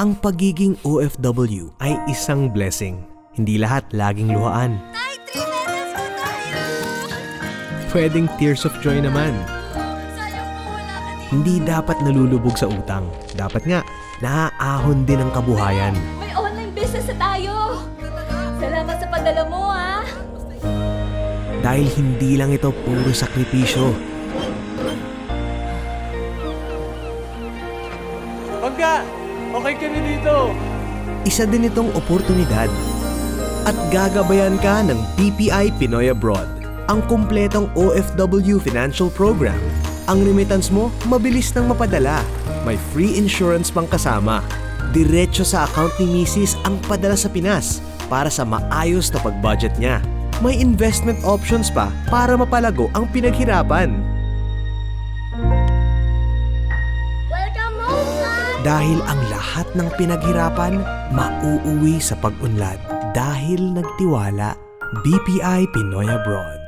Ang pagiging OFW ay isang blessing. Hindi lahat laging luhaan. Tay, tayo! Pwedeng tears of joy naman. Sayang po wala ka dito. Hindi dapat nalulubog sa utang. Dapat nga, naaahon din ang kabuhayan. May online business na tayo! Salamat sa padala mo, ah! Dahil hindi lang ito puro sakripisyo. Pagka, okay ka na dito. Isa din itong oportunidad. At gagabayan ka ng PPI Pinoy Abroad, ang kumpletong OFW financial program. Ang remittance mo, mabilis nang mapadala. May free insurance pang kasama. Diretso sa account ni Mrs. ang padala sa Pinas para sa maayos na pag-budget niya. May investment options pa para mapalago ang pinaghirapan. Dahil ang lahat ng pinaghirapan, mauuwi sa pag-unlad. Dahil nagtiwala, BPI Pinoy Abroad.